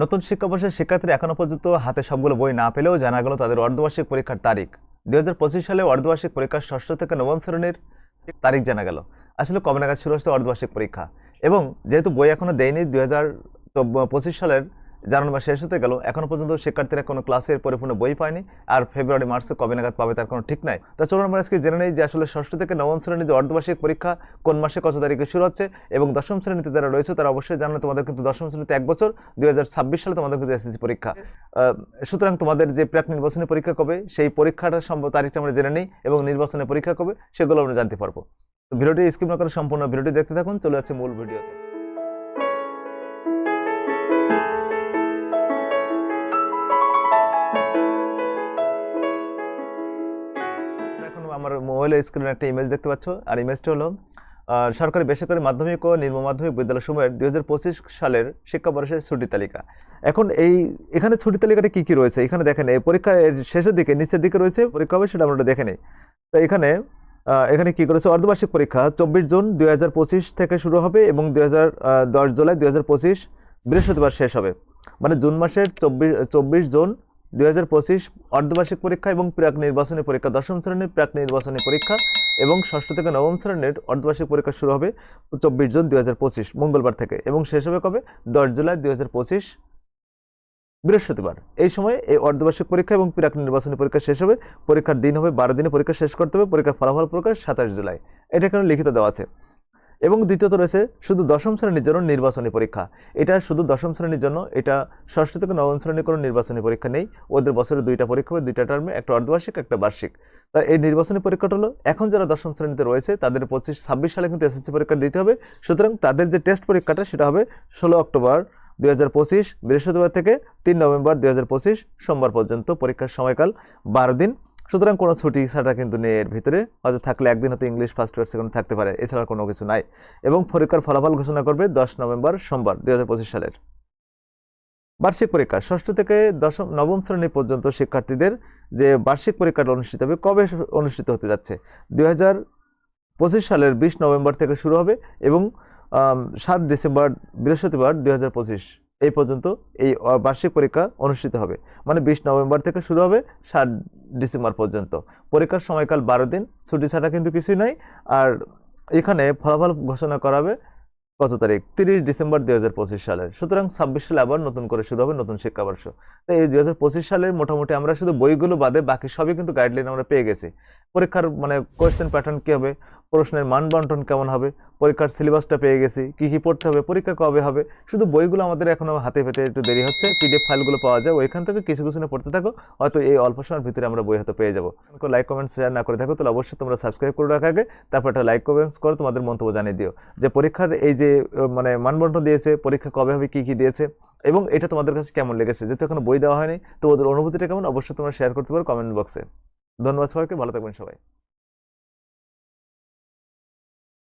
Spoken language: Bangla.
নতুন শিক্ষাবর্ষের শিক্ষার্থীরা এখনও পর্যন্ত হাতে সবগুলো বই না পেলেও জানা গেল তাদের অর্ধবার্ষিক পরীক্ষার তারিখ। দুই হাজার পঁচিশ সালে অর্ধবার্ষিক পরীক্ষার ষষ্ঠ থেকে নবম শ্রেণির তারিখ জানা গেল। আসলে কবে নাগাদ শুরু হচ্ছে অর্ধবার্ষিক পরীক্ষা? এবং যেহেতু বই এখনও দেয়নি, দুই হাজার পঁচিশ সালের জানুয়ারি মাস শেষ হতে গেল, এখনও পর্যন্ত শিক্ষার্থীরা কোনো ক্লাসের পরিপূর্ণ বই পায়নি, আর ফেব্রুয়ারি, মার্চে কবে নাগাদ পাবে তার কোনো ঠিক নাই। তা চলুন আমরা আজকে জেনে নেই যে আসলে ষষ্ঠ থেকে নবম শ্রেণির যে অর্ধবার্ষিক পরীক্ষা কোন মাসে কত তারিখে শুরু হচ্ছে, এবং দশম শ্রেণীতে যারা রয়েছে তারা অবশ্যই জানো তোমাদের কিন্তু দশম শ্রেণীতে এক বছর, দুই হাজার ছাব্বিশ সালে তোমাদের কিন্তু এসএসসি পরীক্ষা। সুতরাং তোমাদের যে প্রাক নির্বাচনী পরীক্ষা কবে, সেই পরীক্ষাটার সম্ভব তারিখটা আমরা জেনে নিই, এবং নির্বাচনের পরীক্ষা কবে, সেগুলো আমরা জানতে পারব। ভিডিওটি স্কিপ না করে সম্পূর্ণ ভিডিওটি দেখতে থাকুন, চলে যাচ্ছে মূল ভিডিওতে। আমার মোবাইলের স্ক্রিনে একটা ইমেজ দেখতে পাচ্ছ, আর ইমেজটা হলো সরকারি বেসরকারি মাধ্যমিক ও নিম্ন মাধ্যমিক বিদ্যালয় সময়ের দুই হাজার পঁচিশ সালের শিক্ষাবর্ষের ছুটির তালিকা। এখন এই, এখানে ছুটির তালিকাটা কী কী রয়েছে? এখানে দেখেন, এই পরীক্ষা শেষের দিকে, নিচের দিকে রয়েছে পরীক্ষা হবে সেটা আমরা দেখে নিই। তো এখানে এখানে কি করেছে? অর্ধবার্ষিক পরীক্ষা, চব্বিশ জুন দুই হাজার পঁচিশ থেকে শুরু হবে এবং দুই হাজার দশ জুলাই দুই হাজার পঁচিশ বৃহস্পতিবার শেষ হবে। মানে জুন মাসের চব্বিশ চব্বিশ জুন দুই হাজার পঁচিশ অর্ধবার্ষিক পরীক্ষা এবং প্রাক নির্বাচনী পরীক্ষা, দশম শ্রেণির প্রাক নির্বাচনী পরীক্ষা এবং ষষ্ঠ থেকে নবম শ্রেণির অর্ধবার্ষিক পরীক্ষা শুরু হবে চব্বিশ জুন দুই হাজার পঁচিশ, মঙ্গলবার থেকে এবং শেষ হবে কবে? দশ জুলাই দুই হাজার পঁচিশ, বৃহস্পতিবার। এই সময় এই অর্ধবার্ষিক পরীক্ষা এবং প্রাক নির্বাচনী পরীক্ষা শেষ হবে, পরীক্ষার দিন হবে, বারো দিনে পরীক্ষা শেষ করতে হবে, পরীক্ষার ফলাফল প্রকাশ সাতাশ জুলাই। এটা এখানে লিখিত দেওয়া আছে। এবং দ্বিতীয়ত রয়েছে শুধু দশম শ্রেণির জন্য নির্বাচনী পরীক্ষা। এটা শুধু দশম শ্রেণির জন্য, এটা ষষ্ঠ থেকে নবম শ্রেণির কোনো নির্বাচনী পরীক্ষা নেই। ওদের বছরে দুইটা পরীক্ষা হবে, দুইটা টার্মে একটা অর্ধবার্ষিক, একটা বার্ষিক। তা এই নির্বাচনী পরীক্ষাটা হলো, এখন যারা দশম শ্রেণীতে রয়েছে, তাদের পঁচিশ, ছাব্বিশ সালে কিন্তু এসএসসি পরীক্ষা দিতে হবে। সুতরাং তাদের যে টেস্ট পরীক্ষাটা, সেটা হবে ষোলো অক্টোবর দুই হাজার পঁচিশ, বৃহস্পতিবার থেকে তিন নভেম্বর দুই হাজার পঁচিশ, সোমবার পর্যন্ত পরীক্ষার সময়কাল, বারো দিন। সুতরাং কোনো ছুটি ছাড়া কিন্তু নেই এর ভিতরে, হয়তো থাকলে একদিন হয়তো ইংলিশ ফার্স্ট ইয়ার সেকেন্ড থাকতে পারে, এছাড়া কোনো কিছু নাই। এবং পরীক্ষার ফলাফল ঘোষণা করবে দশ নভেম্বর সোমবার, দুই হাজার পঁচিশ সালের। বার্ষিক পরীক্ষা, ষষ্ঠ থেকে দশম, নবম শ্রেণি পর্যন্ত শিক্ষার্থীদের যে বার্ষিক পরীক্ষাটা অনুষ্ঠিত হবে, কবে অনুষ্ঠিত হতে যাচ্ছে? দুই পঁচিশ সালের বিশ নভেম্বর থেকে শুরু হবে এবং সাত ডিসেম্বর, বৃহস্পতিবার, দুই হাজার পঁচিশ। এই পর্যন্ত এই বার্ষিক পরীক্ষা অনুষ্ঠিত হবে। মানে বিশ নভেম্বর থেকে শুরু হবে, সাত ডিসেম্বর পর্যন্ত। পরীক্ষার সময়কাল বারো দিন, ছুটি ছাড়া কিন্তু কিছুই নাই। আর এখানে ফলাফল ঘোষণা করাবে কত তারিখ? তিরিশ ডিসেম্বর দুই হাজার পঁচিশ সালের। সুতরাং ছাব্বিশ সালে আবার নতুন করে শুরু হবে নতুন শিক্ষাবর্ষ। তাই এই দুই হাজার পঁচিশ সালের মোটামুটি আমরা শুধু বইগুলো বাদে বাকি সবই কিন্তু গাইডলাইন আমরা পেয়ে গেছি। পরীক্ষার মানে কোয়েশ্চেন প্যাটার্ন কী হবে? প্রশ্নের মান বন্টন কেমন হবে? পরীক্ষার সিলেবাসটা পেয়ে গেছি। কি কি পড়তে হবে? পরীক্ষা কবে হবে? শুধু বইগুলো আমাদের এখনও হাতে পেতে একটু দেরি হচ্ছে। পিডিএফ ফাইলগুলো পাওয়া যায়। ওইখান থেকে কিছু কিছু পড়তে থাকো। হয়তো এই অল্প সময়ের ভিতরে আমরা বই হয়তো পেয়ে যাব। লাইক কমেন্ট শেয়ার না করে থাকো, তাহলে অবশ্যই তোমরা সাবস্ক্রাইব করে রাখা আগে তারপর একটা লাইক কমেন্টস করে তোমাদের মন্তব্য জানিয়ে দিও। যে পরীক্ষার এই যে মানে মানবন্টন দিয়েছে, পরীক্ষা কবে হবে, কী কী দিয়েছে, এবং এটা তোমাদের কাছে কেমন লেগেছে? যেহেতু এখনও বই দেওয়া হয়নি, তো ওদের অনুভূতিটা কেমন? অবশ্যই তোমরা শেয়ার করতে পারো কমেন্ট বক্সে ধন্যবাদ সবাইকে। ভালো থাকবেন সবাই।